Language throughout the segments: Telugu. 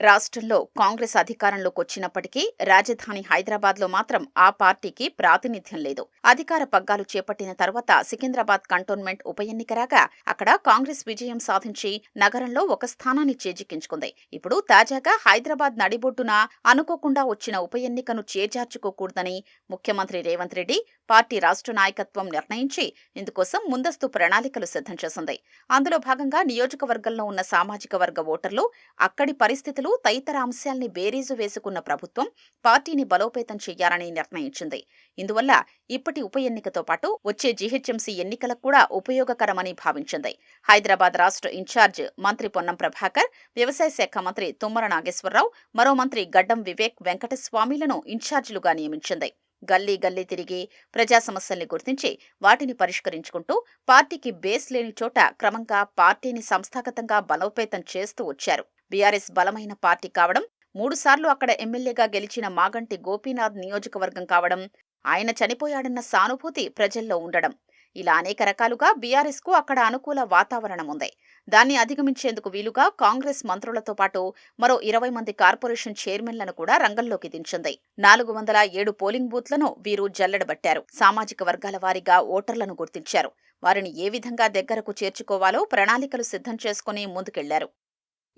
రాష్ట్రంలో కాంగ్రెస్ అధికారంలోకి వచ్చినప్పటికీ రాజధాని హైదరాబాద్లో మాత్రం ఆ పార్టీకి ప్రాతినిధ్యం లేదు. అధికార పగ్గాలు చేపట్టిన తర్వాత సికింద్రాబాద్ కంటోన్మెంట్ ఉప ఎన్నిక రాగా అక్కడ కాంగ్రెస్ విజయం సాధించి నగరంలో ఒక స్థానాన్ని చేజిక్కించుకుంది. ఇప్పుడు తాజాగా హైదరాబాద్ నడిబొడ్డున అనుకోకుండా వచ్చిన ఉప ఎన్నికను చేజార్చుకోకూడదని ముఖ్యమంత్రి రేవంత్ రెడ్డి పార్టీ రాష్ట్ర నాయకత్వం నిర్ణయించి ఇందుకోసం ముందస్తు ప్రణాళికలు సిద్ధం చేసింది. అందులో భాగంగా నియోజకవర్గంలో ఉన్న సామాజిక వర్గ ఓటర్లు అక్కడి పరిస్థితులు తదితర అంశాల్ని బేరీజు వేసుకున్న ప్రభుత్వం పార్టీని బలోపేతం చేయాలని నిర్ణయించింది. ఇందువల్ల ఇప్పటి ఉప ఎన్నికతో పాటు వచ్చే జీహెచ్ఎంసీ ఎన్నికలకు కూడా ఉపయోగకరమని భావించింది. హైదరాబాద్ రాష్ట్ర ఇన్ఛార్జ్ మంత్రి పొన్నం ప్రభాకర్ వ్యవసాయ శాఖ మంత్రి తుమ్మర నాగేశ్వరరావు మరో మంత్రి గడ్డం వివేక్ వెంకటస్వామిలను ఇన్ఛార్జీలుగా నియమించింది. గల్లీ గల్లీ తిరిగి ప్రజా సమస్యల్ని గుర్తించి వాటిని పరిష్కరించుకుంటూ పార్టీకి బేస్ లేని చోట క్రమంగా పార్టీని సంస్థాగతంగా బలోపేతం చేస్తూ వచ్చారు. బీఆర్ఎస్ బలమైన పార్టీ కావడం మూడుసార్లు అక్కడ ఎమ్మెల్యేగా గెలిచిన మాగంటి గోపీనాథ్ నియోజకవర్గం కావడం ఆయన చనిపోయాడన్న సానుభూతి ప్రజల్లో ఉండడం. ఇలా అనేక రకాలుగా బీఆర్ఎస్కు అక్కడ అనుకూల వాతావరణం ఉంది దాన్ని అధిగమించేందుకు వీలుగా కాంగ్రెస్ మంత్రులతో పాటు మరో ఇరవై మంది కార్పొరేషన్ చైర్మన్లను కూడా రంగంలోకి దించింది. నాలుగు వందల ఏడు పోలింగ్ బూత్లను వీరు జల్లెడబట్టారు. సామాజిక వర్గాల వారీగా ఓటర్లను గుర్తించారు. వారిని ఏ విధంగా దగ్గరకు చేర్చుకోవాలో ప్రణాళికలు సిద్ధం చేసుకుని ముందుకెళ్ళారు.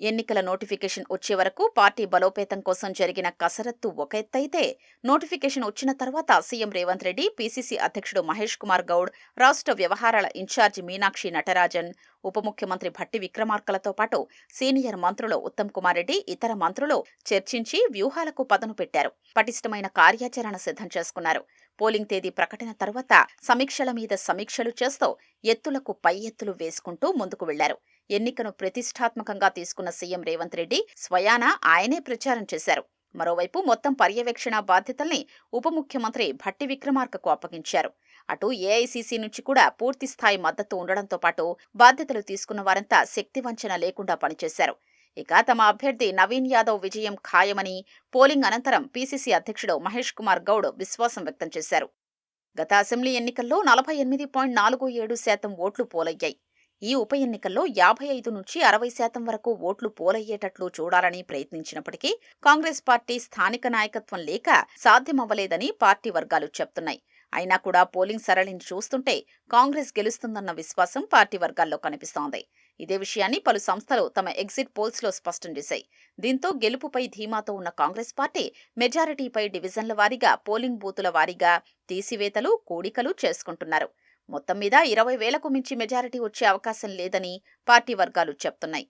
ఎన్నికల నోటిఫికేషన్ వచ్చే వరకు పార్టీ బలోపేతం కోసం జరిగిన కసరత్తు ఒక ఎత్తైతే నోటిఫికేషన్ వచ్చిన తర్వాత సీఎం రేవంత్ రెడ్డి పీసీసీ అధ్యక్షుడు మహేష్ కుమార్ గౌడ్ రాష్ట్ర వ్యవహారాల ఇన్ఛార్జి మీనాక్షి నటరాజన్ ఉప ముఖ్యమంత్రి భట్టి విక్రమార్కలతో పాటు సీనియర్ మంత్రులు ఉత్తమ్ కుమార్ రెడ్డి ఇతర మంత్రులు చర్చించి వ్యూహాలకు పదను పెట్టారు. పటిష్టమైన కార్యాచరణ సిద్ధం చేసుకున్నారు. పోలింగ్ తేదీ ప్రకటన తర్వాత సమీక్షల మీద సమీక్షలు చేస్తూ ఎత్తులకు పై ఎత్తులు వేసుకుంటూ ముందుకు వెళ్ళారు. ఎన్నికను ప్రతిష్టాత్మకంగా తీసుకున్న సీఎం రేవంత్ రెడ్డి స్వయాన ఆయనే ప్రచారం చేశారు. మరోవైపు మొత్తం పర్యవేక్షణ బాధ్యతల్ని ఉప ముఖ్యమంత్రి భట్టి విక్రమార్కకు అప్పగించారు. అటు ఏఐసీసీ నుంచి కూడా పూర్తిస్థాయి మద్దతు ఉండడంతో పాటు బాధ్యతలు తీసుకున్న వారంతా శక్తివంచన లేకుండా పనిచేశారు. ఇక తమ అభ్యర్థి నవీన్ యాదవ్ విజయం ఖాయమని పోలింగ్ అనంతరం పీసీసీ అధ్యక్షుడు మహేష్ కుమార్ గౌడ్ విశ్వాసం వ్యక్తం చేశారు. గత అసెంబ్లీ ఎన్నికల్లో నలభై ఎనిమిది పాయింట్ నాలుగు ఏడు శాతం ఓట్లు పోలయ్యాయి. ఈ ఉప ఎన్నికల్లో యాభై ఐదు నుంచి అరవై శాతం వరకు ఓట్లు పోలయ్యేటట్లు చూడాలని ప్రయత్నించినప్పటికీ కాంగ్రెస్ పార్టీ స్థానిక నాయకత్వం లేక సాధ్యమవ్వలేదని పార్టీ వర్గాలు చెప్తున్నాయి. అయినా కూడా పోలింగ్ సరళిని చూస్తుంటే కాంగ్రెస్ గెలుస్తుందన్న విశ్వాసం పార్టీ వర్గాల్లో కనిపిస్తోంది. ఇదే విషయాన్ని పలు సంస్థలు తమ ఎగ్జిట్ పోల్స్లో స్పష్టం చేశాయి. దీంతో గెలుపుపై ధీమాతో ఉన్న కాంగ్రెస్ పార్టీ మెజారిటీపై డివిజన్ల వారీగా పోలింగ్ బూతుల వారీగా తీసివేతలు కూడికలు చేసుకుంటున్నారు. మొత్తం మీద ఇరవై వేలకు మించి మెజారిటీ వచ్చే అవకాశం లేదని పార్టీ వర్గాలు చెప్తున్నాయి.